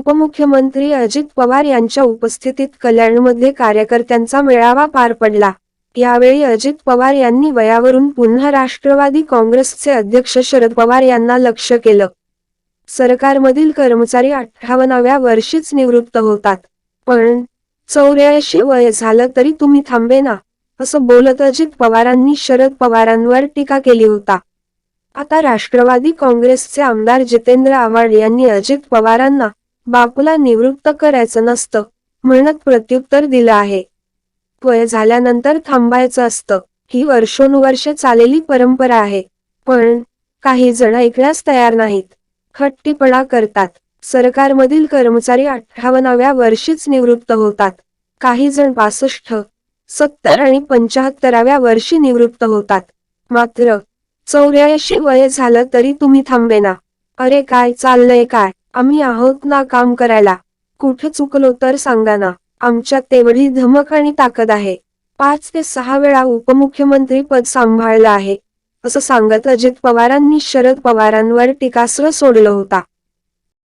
उपमुख्यमंत्री अजित पवार यांच्या उपस्थितीत कल्याणमध्ये कार्यकर्त्यांचा मेळावा पार पडला. यावेळी अजित पवार यांनी वयावरून पुन्हा राष्ट्रवादी काँग्रेसचे अध्यक्ष शरद पवार यांना लक्ष केलं. सरकारमधील कर्मचारी अठ्ठावन्नाव्या वर्षीच निवृत्त होतात. पण चौऱ्याऐंशी वय झालं तरी तुम्ही थांबे ना असं बोलत अजित पवारांनी शरद पवारांवर टीका केली होता. आता राष्ट्रवादी काँग्रेसचे आमदार जितेंद्र आव्हाड यांनी अजित पवारांना बापूला निवृत्त करायचं नसतं म्हणत प्रत्युत्तर दिलं आहे. वय झाल्यानंतर थांबायचं असतं. ही वर्षोनुवर्ष चालेली परंपरा आहे. पण काही जण ऐकण्यास तयार नाहीत. खट्टीपणा करतात. सरकारमधील कर्मचारी अठ्ठावन्नाव्या वर्षीच निवृत्त होतात. काही जण पासष्ट सत्तर आणि पंचाहत्तराव्या वर्षी निवृत्त होतात. मात्र चौऱ्याऐंशी वय झालं तरी तुम्ही थांबे ना अरे काय चाललंय काय? आम्ही आहोत ना काम करायला. कुठे चुकलो तर सांगा ना. आमच्यात तेवढी धमक आणि ताकद आहे. पाच ते सहा वेळा उपमुख्यमंत्री पद सांभाळलं आहे. असं सांगत अजित पवारांनी शरद पवारांवर टीकास्त्र सोडलं होता.